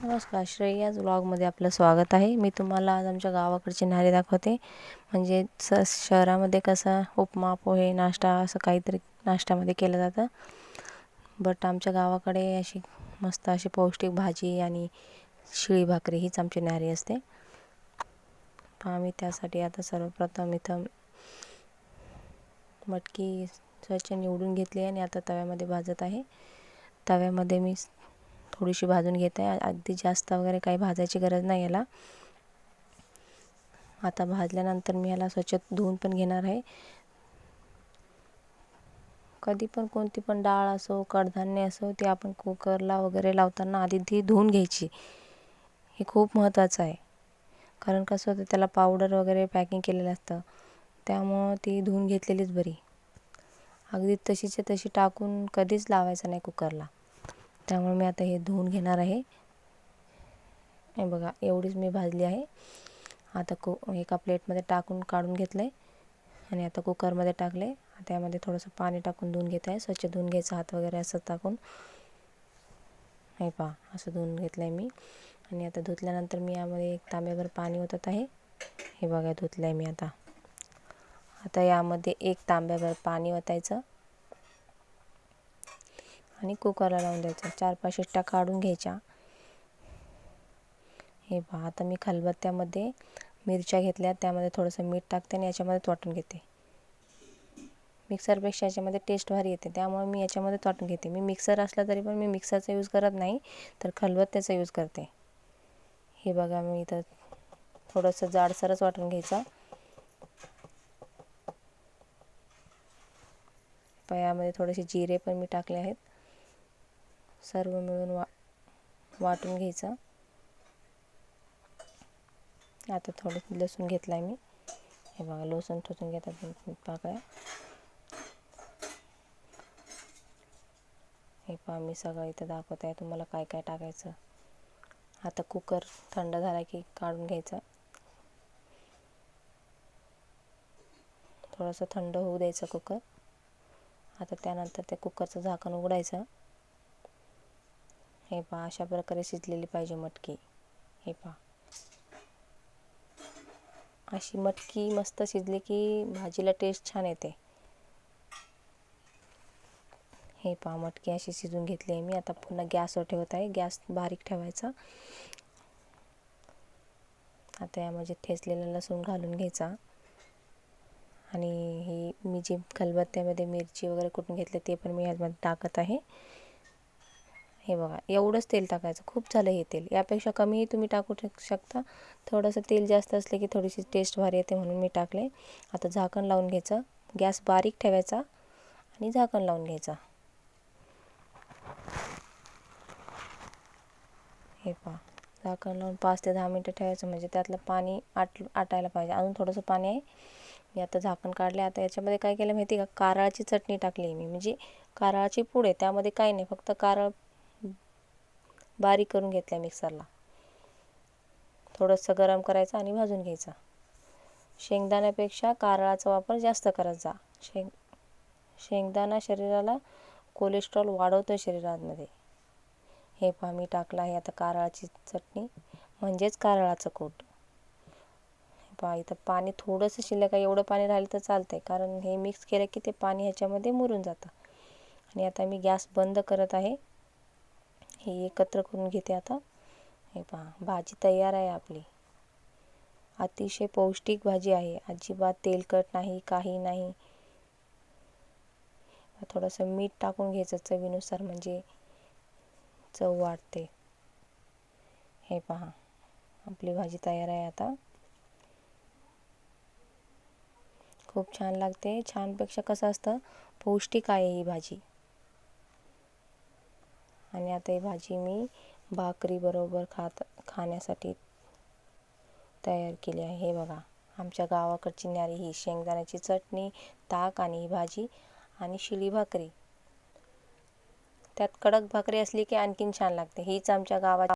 नमस्कार श्रेयाज व्लॉगमध्ये आपलं स्वागत आहे. मी तुम्हाला आज आमच्या गावाकडची न्याहारी दाखवते. म्हणजे स शहरामध्ये कसं उपमा पोहे नाश्ता असं काहीतरी नाश्त्यामध्ये केलं जातं. बट आमच्या गावाकडे अशी मस्त अशी पौष्टिक भाजी आणि शिळी भाकरी हीच आमची न्याहारी असते. आम्ही त्यासाठी आता सर्वप्रथम इथं मटकी स्वच्छ निवडून घेतली आणि आता तव्यामध्ये भाजत आहे. तव्यामध्ये मी थोडीशी भाजून घेत. आहे अगदी जास्त वगैरे काही भाजायची गरज नाही याला. आता भाजल्यानंतर मी याला स्वच्छ धुवून पण घेणार आहे. कधी पण कोणती पण डाळ असो कडधान्य असो ते आपण कुकरला वगैरे लावताना आधी ती धुवून घ्यायची. हे खूप महत्त्वाचं आहे. कारण कसं होतं त्याला पावडर वगैरे पॅकिंग केलेलं असतं. त्यामुळं ती धुवून घेतलेलीच बरी. अगदी तशीच्या तशी टाकून कधीच लावायचं नाही कुकरला. त्यामुळे मी आता हे धुवून घेणार आहे. हे बघा एवढीच मी भाजली आहे. आता कु एका प्लेटमध्ये टाकून काढून घेतलं आहे आणि आता कुकरमध्ये टाकले त्यामध्ये थोडंसं पाणी टाकून धुवून घेत आहे. स्वच्छ धुवून घ्यायचं हात वगैरे असं टाकून. हे पहा असं धुवून घेतलं आहे मी. आणि आता धुतल्यानंतर मी यामध्ये एक तांब्याभर पाणी ओतत आहे. हे बघा धुतलं आहे मी आता. आता यामध्ये एक तांब्याभर पाणी ओतायचं. आणि कुकरला लावून द्यायचं. चार पाच शिट्ट्या काढून घ्यायच्या. हे पहा आता मी खलबत्त्यामध्ये मिरच्या घेतल्या. त्यामध्ये थोडंसं मीठ टाकते आणि याच्यामध्ये वाटून घेते. मिक्सरपेक्षा याच्यामध्ये टेस्ट भारी येते. त्यामुळे मी याच्यामध्ये वाटून घेते. मी मिक्सर असला तरी पण मी मिक्सरचा यूज करत नाही तर खलबत्त्याचा यूज करते. हे बघा मी इथं थोडंसं जाडसरच वाटून घ्यायचं. यामध्ये थोडेसे जिरे पण मी टाकले आहेत. सर्व मिळून वा वाटून घ्यायचं. आता थोडं लसूण घेतला आहे मी. हे बघा लसूण ठोचून घेतात पाकळ्या. हे पहा मी सगळं इथं दाखवत आहे. तुम्हाला काय काय टाकायचं? आता कुकर थंड झाला की काढून घ्यायचं. थोडंसं थंड होऊ द्यायचं कुकर. आता त्यानंतर ते कुकरचं झाकण उघडायचं. हे पहा अशा प्रकारे शिजलेली पाहिजे मटकी. हे पहा. अशी मटकी मस्त शिजली की भाजीला टेस्ट छान येते. हे पहा मटकी अशी शिजून घेतली आहे मी. आता पुन्हा गॅसवर ठेवत आहे. गॅस बारीक ठेवायचा. आता यामध्ये ठेचलेला लसूण घालून घ्यायचा. आणि ही मी जे खलबत्त्यामध्ये मिरची वगैरे कुठून घेतले ते पण मी ह्यामध्ये टाकत आहे. हे बघा एवढंच तेल टाकायचं. खूप झालं हे तेल. यापेक्षा कमीही तुम्ही टाकू शकता. थोडंसं तेल जास्त असले की थोडीशी टेस्ट भारी येते म्हणून मी टाकले. आता झाकण लावून घ्यायचं. गॅस बारीक ठेवायचा आणि झाकण लावून घ्यायचा. हे पहा झाकण लावून पाच ते दहा मिनटं ठेवायचं म्हणजे त्यातलं पाणी आट आटायला पाहिजे. अजून थोडंसं पाणी आहे. मी आता झाकण काढले. आता याच्यामध्ये काय केलं माहिती का? कारळाची चटणी टाकली मी. म्हणजे कारळाची पूड आहे. त्यामध्ये काही नाही. फक्त कारळ बारीक करून घेतल्या मिक्सरला. थोडंसं गरम करायचं आणि भाजून घ्यायचं. शेंगदाण्यापेक्षा कारळाचा वापर जास्त करत जा. शेंग शेंगदाणा शरीराला कोलेस्ट्रॉल वाढवतं शरीरामध्ये. हे पहा मी टाकलं आहे आता कारळाची चटणी. म्हणजेच कारळाचं कूट. पहा इथं पाणी थोडंसं शिल्लक आहे एवढं पाणी राहिलं तर चालतं आहे कारण हे मिक्स केलं की ते पाणी ह्याच्यामध्ये मुरून जातं. आणि आता मी गॅस बंद करत आहे. हे एकत्र करून घेते आता. हे पहा भाजी तयार आहे आपली. अतिशय पौष्टिक भाजी आहे. अजिबात तेलकट नाही काही नाही. थोडंसं मीठ टाकून घ्यायचं चवीनुसार म्हणजे चव वाढते. हे पहा आपली भाजी तयार आहे आता. खूप छान लागते. छानपेक्षा कसं असतं पौष्टिक आहे ही भाजी. आणि आता ही भाजी मी भाकरीबरोबर खात खाण्यासाठी तयार केली आहे. हे बघा आमच्या गावाकडची न्यारी ही शेंगदाण्याची चटणी ताक आणि ही भाजी आणि शिळी भाकरी. त्यात कडक भाकरी असली की आणखीन छान लागते. हीच आमच्या गावात